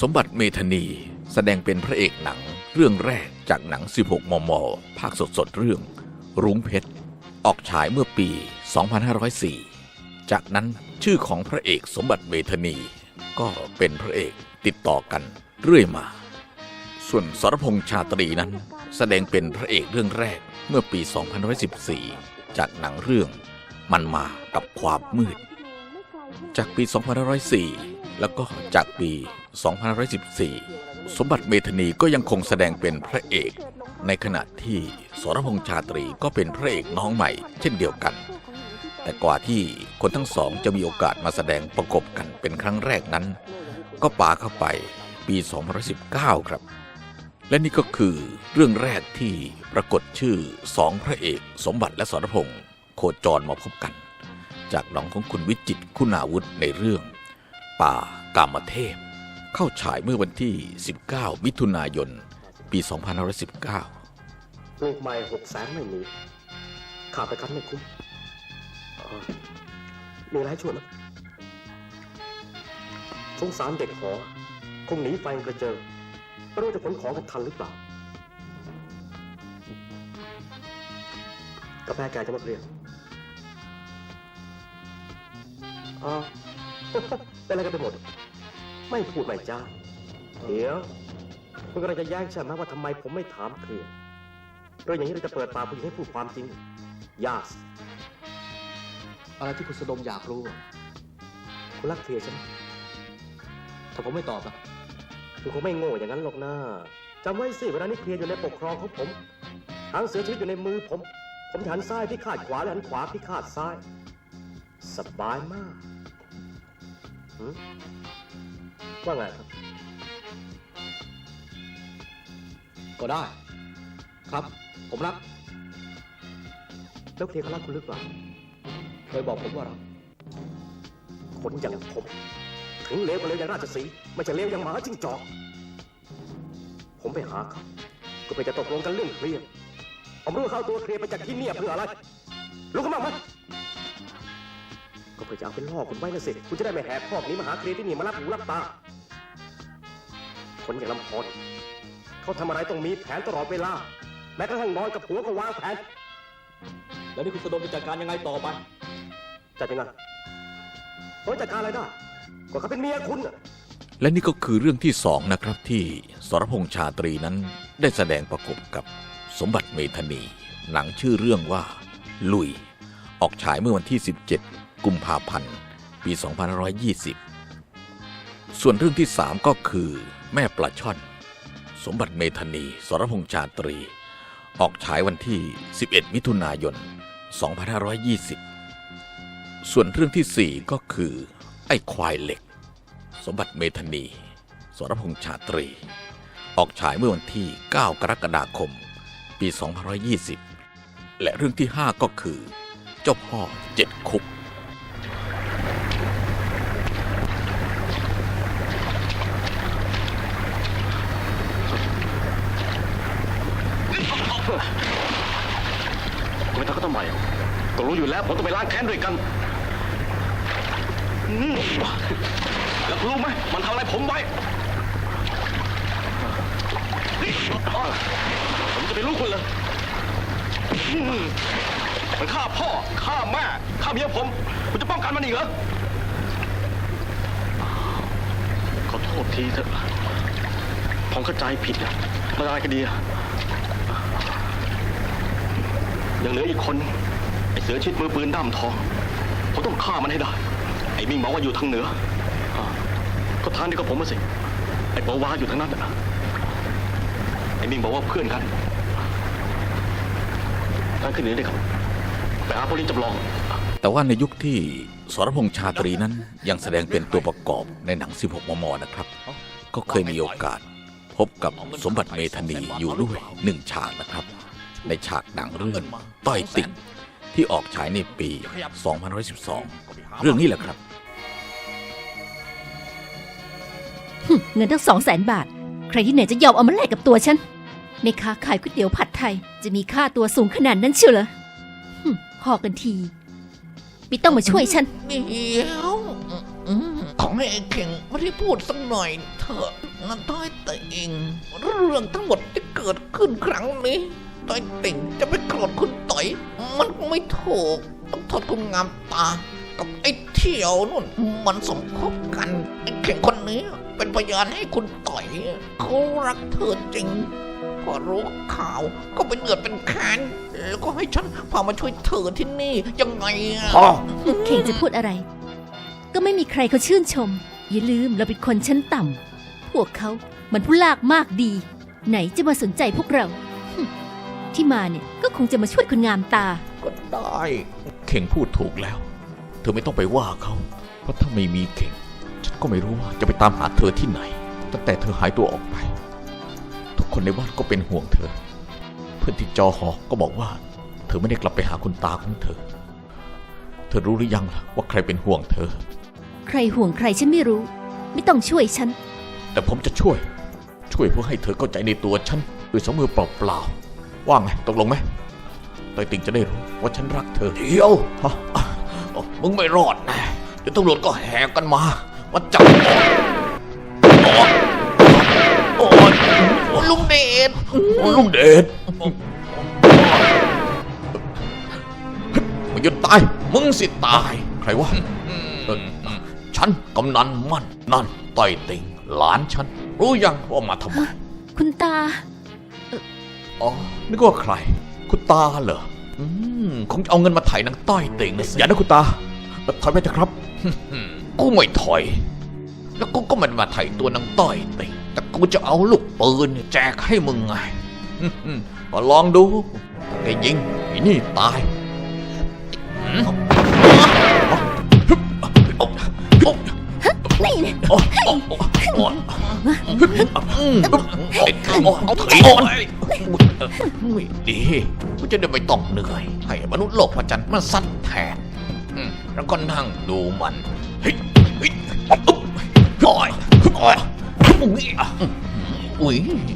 สมบัติเมธานี แสดงเป็นพระเอกหนังเรื่องแรกจากหนัง 16 มม ภาคสดๆ เรื่อง รุ้งเพชร ออกฉายเมื่อปี 2504 จากนั้นชื่อของพระเอกสมบัติเมธานี ก็เป็นพระเอกติดต่อกันเรื่อยมา ส่วนสรพงษ์ชาตรีนั้น แสดงเป็นพระเอกเรื่องแรกเมื่อปี 2514 จากหนังเรื่องมันมากับความมืด จากปี 2504 แล้วก็จากปี 2514 สมบัติเมธานีก็ยังคงแสดงเป็นพระเอก ในขณะที่สรพงษ์ชาตรีก็เป็นพระเอกน้องใหม่ เช่นเดียวกัน แต่กว่าที่คนทั้งสองจะมีโอกาสมาแสดงประกบกันเป็นครั้งแรกนั้น ก็ปาเข้าไปปี 2019 ครับ และนี่ก็คือเรื่องแรกที่ปรากฏชื่อสองพระเอกสมบัติและสรพงษ์โคจรมาพบกัน จากหนองของคุณวิจิตคุณาวุธในเรื่อง ป่ากามเทพ เข้าฉายเมื่อวันที่ 19 มิถุนายน ปี 2519 ลูกใหม่หกแสนไม่มีขาดไปคันไม่คุ้มมีอะไรชวยไหมสงสารเด็กหอคงหนีไฟกระเจิงไม่รู้จะขนของกันทันหรือเปล่ากาแฟแกจะมาเปลี่ยนอ๋อ เป็นอะไรกันไปหมด ไม่พูดไม่จ้า เดี๋ยวคุณกำลังจะแย้งใช่ไหมว่าทำไมผมไม่ถามเคลียร์เรื่องอย่างนี้เราจะเปิดปากผู้หญิงให้พูดความจริง ยากอะไรที่คุณสะดมอยากรู้อะคุณรักเคลียร์ใช่ไหมถ้าผมไม่ตอบอะคุณคงไม่โง่อย่างนั้นหรอกนะจำไว้สิเวลานี้เคลียร์อยู่ในปกครองของผมหางเสือชีวิตอยู่ในมือผม ผมจะหันซ้ายพิฆาตขวาและหันขวาพิฆาตซ้าย สบายมากหืม ว่าไงครับ ก็ได้ ครับ ผมรับ แล้วเคลียร์เขารักคุณหรือเปล่าเคยบอกผมว่ารักคนอย่างผมถึงเลวก็เลวอย่างราชสีห์ไม่ใช่เลวอย่างหมาจิ้งจอก ผมไปหาเขาก็เพื่อจะตกลงกันเรื่องเคลียร์ผมรู้ว่าเขาเอาตัวเคลียร์ไปจากที่เนี่ยเพื่ออะไร รู้กันบ้างไหมก็ เพื่อจะเอาเป็นล่อคุณไว้นะสิ คุณจะได้ไม่แหกคอกหนี้มาหาเคลียร์ที่นี่มารับหูรับตา คนอย่างลำพอนเขาทำอะไรต้องมีแผนตลอดเวลา แม้กระทั่งนอนกับผัวก็วางแผน แล้วนี่คุณสะดมจะจัดการยังไงต่อไป จัดยังไงผมจัดการอะไรได้ก็เขาเป็นเมียคุณน่ะ และนี่ก็คือเรื่องที่สองนะครับที่สรพงษ์ชาตรีนั้นได้แสดงประกบกับสมบัติเมธานี หนังชื่อเรื่องว่า ลุย ออกฉายเมื่อวันที่ 17 กุมภาพันธ์ ปี 2520 ส่วนเรื่องที่สามก็คือแม่ปลาช่อน สมบัติเมธานี สรพงษ์ชาตรี ออกฉายวันที่ 11 มิถุนายน 2520 ส่วนเรื่องที่สี่ก็คือไอ้ควายเหล็ก สมบัติเมธานี สรพงษ์ชาตรี ออกฉายเมื่อวันที่ 9 กรกฎาคม ปี 2520 และเรื่องที่ 5 ก็คือ เจ้าพ่อเจ็ดคุก ไม่ต้องก็ทำไมอะก็รู้ อยู่แล้ว ผมต้องไปล้างแค้นด้วยกันอืมแล้วรู้ไหมมันทำอะไรผมไว้นี่อ้อผมจะไปรู้คุณเลยอืมมันฆ่าพ่อฆ่าแม่ฆ่าเมียผมคุณจะป้องกันมันอีกเหรอขอโทษทีเถอะผมเข้าใจผิดอะมันอะไรกันดีอะยังเหลืออีกคน ไอ้เสือชิดมือปืนด้ามทองผมต้องฆ่ามันให้ได้ ไอ้มิงบอกว่าอยู่ทางเหนืออ่าก็ทางเดียวกับผมมาสิ ไอ้ปาวาอยู่ทางนั้นน่ะไอ้มิงบอกว่าเพื่อนกันนั่นขึ้นเหนือเลยครับไปหาพลินจำลอง แต่ว่าในยุคที่สรพงษ์ชาตรีนั้นยังแสดงเป็นตัวประกอบในหนัง 16 มม นะครับ ก็เคยมีโอกาสพบกับสมบัติเมธานีอยู่ด้วยหนึ่งฉากนะครับ ในฉากหนังเรื่องต้อยติ่ง ที่ออกฉายในปี2012 เรื่องนี้แหละครับ เงินตั้งสองแสนบาท ใครที่ไหนจะยอมเอามาแลกกับตัวฉันในค้าขายก๋วยเตี๋ยวผัดไทย จะมีค่าตัวสูงขนาดนั้นเชียวเหรอหึพอกันทีไม่ต้องมาช่วยฉันเดี๋ยวอืมของให้ไอ้เข่งไม่ได้พูดสักหน่อยเถอะนะต้อยติงเรื่องทั้งหมดที่เกิดขึ้นครั้งนี้ ต้อยติ่งจะไปโกรธคุณต่อย มันไม่ถูก ต้องโทษคุณงามตา กับไอ้เที่ยวนู่น มันสมคบกันไอ้เข่งคนนี้เป็นพยานให้คุณต่อยเขารักเธอจริง พอรู้ข่าวก็เป็นเดือดเป็นแค้นแล้วก็ให้ฉันพามาช่วยเธอที่นี่ยังไงอะพ่อเข่งจะพูดอะไร ก็ไม่มีใครเขาชื่นชม อย่าลืมเราเป็นคนชั้นต่ำพวกเขามันผู้ลากมากดี ไหนจะมาสนใจพวกเราหึ ที่มาเนี่ยก็คงจะมาช่วยคุณงามตา ก็ได้ เข่งพูดถูกแล้ว เธอไม่ต้องไปว่าเขา เพราะถ้าไม่มีเข่ง ฉันก็ไม่รู้ว่าจะไปตามหาเธอที่ไหน ตั้งแต่เธอหายตัวออกไป ทุกคนในบ้านก็เป็นห่วงเธอ เพื่อนที่จอหอก็บอกว่า เธอไม่ได้กลับไปหาคุณตาของเธอ เธอรู้หรือยังล่ะว่าใครเป็นห่วงเธอ ใครห่วงใครฉันไม่รู้ ไม่ต้องช่วยฉัน แต่ผมจะช่วย ช่วยเพื่อให้เธอเข้าใจในตัวฉันด้วยสองมือเปล่าๆ ว่าไงตกลงไหมไตติงจะได้รู้ว่าฉันรักเธอเดียวฮะอ๋อมึงไม่รอดแนะเดี๋ยวตำรวจก็แห่กันมามาจับโอ้ยโอ้ยโอ้ยลุงเดชโอ้ยลุงเดชมึงหยุดตาย มึงสิตาย ใครวะเออฉันกำนันมั่นนั่นต้อยติงหลานฉัน รู้ยังว่ามาทำไม คุณตา อ๋อนึกว่าใคร คุณตาเหรอ อืม คงจะเอาเงินมาไถ่นางต้อยติงนะสิอย่านะคุณตา ถอยไปเถอะครับ กูไม่ถอย แล้วกูก็ไมันมาไถ่ตัวนางต้อยติงแต่กูจะเอาลูกปืนเนี่ยแจกให้มึงไงก็ลองดูถ้าแกยิงไอ้นี่ตาย อืมนี่เนี่ยโอ้โอ้โอ้โอ้อืมไม่ดีกูจะได้ไม่ต้องเหนื่อย ให้มนุษย์โลกพระจันทร์มันซัดแทนอืมแล้วก็นั่งดูมันเฮ้ยเฮ้ยอุ๊บโอ้ยโอ้ยอุ้ยอุ้ย